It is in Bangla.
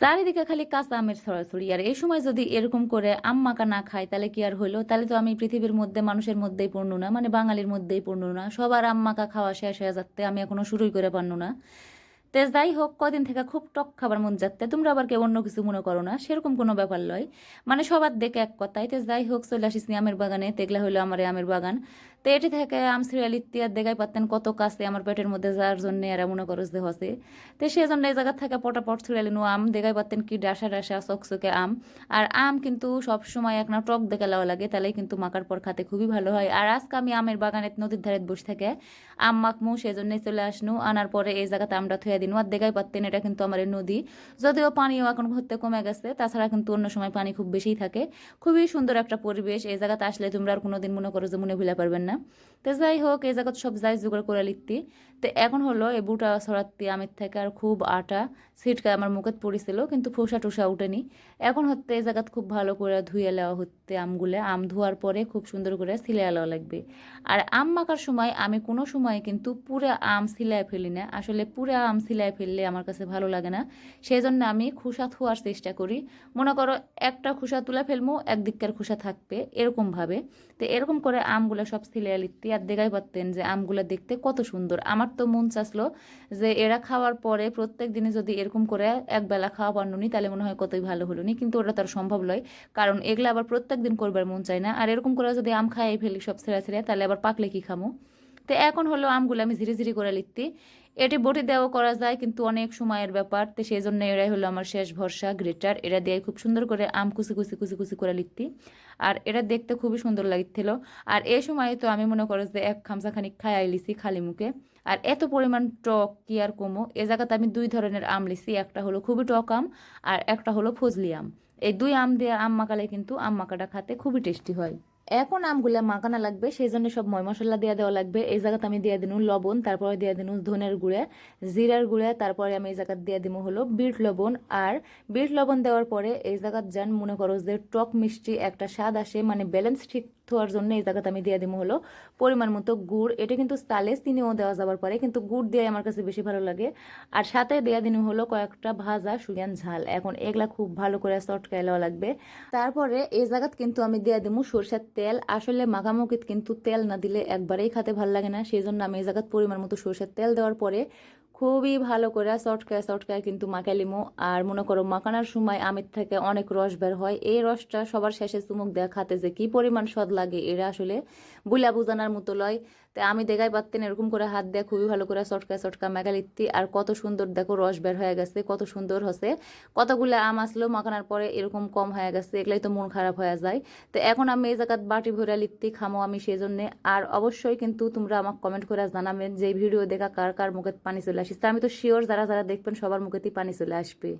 চারিদিকে খালি কাঁচা আমের ছড়াছড়ি। আর এই সময় যদি এরকম করে আম মাকা না খাই তাহলে কি আর হইল তাহলে তো আমি পৃথিবীর মধ্যে, মানুষের মধ্যেই পড়নু না মানে বাঙালির মধ্যেই পড়নু না। সবার আম মাকা খাওয়া শেষ হয়ে যাচ্ছে, আমি এখনও শুরুই করে পারনু না। তে যাই হোক, কদিন থেকে খুব টক খাবার মন যাচ্ছে, তোমরা আবার কেউ অন্য কিছু মনে করো না, সেরকম কোনো ব্যাপার লয়। মানে সবার দেখে এক কথাই তে যাই হোক, চলে আসিস আমের বাগানে, তেগলা হইল আমার আমের বাগান। তো এটি থেকে আম সিরিয়াল ইত্যাদি দেখাই পারতেন কত কাছে আমার পেটের মধ্যে, যার জন্য এরা মনে করো যে হসে। তো সেই জন্য এই জায়গা থেকে পটাপট সিরিয়ালি নো আম দেখাই পারতেন কি ডাসা ডাসা, চকচকে আম। আর আম কিন্তু সব সময় এক না টক দেখে লাও লাগে, তাহলেই কিন্তু মাকার পর খাতে খুবই ভালো হয়। আর আজকে আমি আমের বাগানে নদীর ধারে বসে থাকে আম মাখমু, সেই জন্যই চলে আসনু। আনার পরে এই জায়গাতে আমরা থুয়ে দিনু। আর দেখাই পারতেন এটা কিন্তু আমার নদী। যদিও পানিও এখন ঘুরতে কমে গেছে, তাছাড়া কিন্তু অন্য সময় পানি খুব বেশিই থাকে। খুবই সুন্দর একটা পরিবেশ। এই জায়গাতে আসলে তোমরা আর কোনোদিন মনে করো যে মনে ভুলে পারবেন না। তো যাই হোক, এই জায়গাতে সব যাই জোগাড় করে লিখতি। তো এখন হলো এই বুটা ছড়াত্তি আমের থেকে আর খুব আটা, ছিটকা আমার মুখে পড়েছিল, কিন্তু ফোসা টুসা উঠেনি। এখন হচ্ছে এই জায়গাত খুব ভালো করে ধুয়ে নেওয়া হচ্ছে আমগুলো। আম ধোয়ার পরে খুব সুন্দর করে সিলাই নেওয়া লাগবে। আর আম মাখার সময় আমি কোনো সময় কিন্তু পুরা আম সিলাই ফেলি না। আসলে পুরা আম সিলাই ফেললে আমার কাছে ভালো লাগে না। সেই জন্য আমি খোসা থোয়ার চেষ্টা করি। মনে করো একটা খোসা তুলে ফেলব একদিককার খোসা থাকবে, এরকমভাবে। তো এরকম করে আমগুলো সব লিখতে আর দেখাই পারতেন যে আমগুলো দেখতে কত সুন্দর। আমার তো মন চাচ্লো যে এরা খাওয়ার পরে প্রত্যেক দিনে যদি এরকম করে একবেলা খাওয়া পারনুনি তাহলে মনে হয় কতই ভালো হলো নি। কিন্তু ওটা তার সম্ভব নয়, কারণ এগুলো আবার প্রত্যেক দিন করবার মন চায় না। আর এরকম করে যদি আম খাইয়ে ফেলি সব ছেড়া ছেড়ে, তাহলে আবার পাকলে কি খামো? তো এখন হলো আমগুলো আমি ধীরে ধীরে করে লিখতি। এটি বটি দেওয়া করা যায়, কিন্তু অনেক সময়ের ব্যাপার। তো সেই জন্য এরাই হলো আমার শেষ ভরসা, গ্রেটার। এরা দিয়ে খুব সুন্দর করে আম কুচি কুচি কুচি কুচি করে লিখতি। আর এটা দেখতে খুবই সুন্দর লাগছিল। আর এই সময় তো আমি মনে করো যে এক খামসা খানিক খাই লিছি খালি মুখে। আর এত পরিমাণ টক কি আর কমো? এ জায়গাতে আমি দুই ধরনের আম লিছি। একটা হলো খুবই টক আম, আর একটা হলো ফজলি আম। এই দুই আম দিয়ে আম মাখালে কিন্তু আম মাখাটা খাতে খুবই টেস্টি হয়। এখন আমগুলা মাখানা লাগবে সেই জন্য সব ময় মশলা দিয়ে দেওয়া লাগবে। এই জায়গাতে আমি দিয়ে দিন লবণ, তারপরে দিয়ে দিন ধনের গুঁড়ে, জিরার গুঁড়ে, তারপরে আমি এই জায়গাতে দিয়ে দিব হলো বিট লবণ। আর বিট লবণ দেওয়ার পরে এই জায়গাত যান, মনে করো যে টক মিষ্টি একটা স্বাদ আসে মানে ব্যালেন্স ঠিক থোয়ার জন্য এই জায়গাতে আমি দিয়ে দিব হলো পরিমাণ মতো গুড়। এটা কিন্তু তালে চিনিও দেওয়া যাবার পরে, কিন্তু গুড় দিয়ে আমার কাছে বেশি ভালো লাগে। আর সাথে দেওয়া দিন হলো কয়েকটা ভাজা সুগান ঝাল। এখন এগুলা খুব ভালো করে চটকায় লাগবে। তারপরে এই জায়গাত কিন্তু আমি দিয়ে দিব সরষের তেল, আসলে মাখামুখিত কিন্তু তেল না দিলে একবারেই খেতে ভালো লাগে না। সেই জন্য আমি এই জায়গার পরিমাণ মতো সরষের তেল দেওয়ার পরে খুবই ভালো করে চটকায় সটকায় কিন্তু মাখা লিমো। আর মনে করো মাখানোর সময় আমের থেকে অনেক রস বের হয়। এই রসটা সবার শেষে চুমুক দেওয়া খাতে যে কি পরিমাণ স্বাদ লাগে এরা আসলে বুলা বুজানার মতো লয়। তাই আমি দেখাই পারতেন এরকম করে হাত দেয়া, খুবই ভালো করে চটকায় চটকা মেঘালিত্তি আর কত সুন্দর, দেখো রস বের হয়ে গেছে, কত সুন্দর হচ্ছে। কতগুলো আম আসলো মাখানোর পরে এরকম কম হয়ে গেছে, এগুলাই তো মন খারাপ হয়ে যায়। তো এখন আমি এই জায়গাত বাটি ভরে লিখতে খামো আমি সেই জন্যে আর অবশ্যই কিন্তু তোমরা আমাকে কমেন্ট করে জানাবেন যে ভিডিও দেখা কার কার মুখে পানি চলে আসিস তা আমি তো শিওর যারা যারা দেখবেন সবার মুখেতেই পানি চলে আসবে।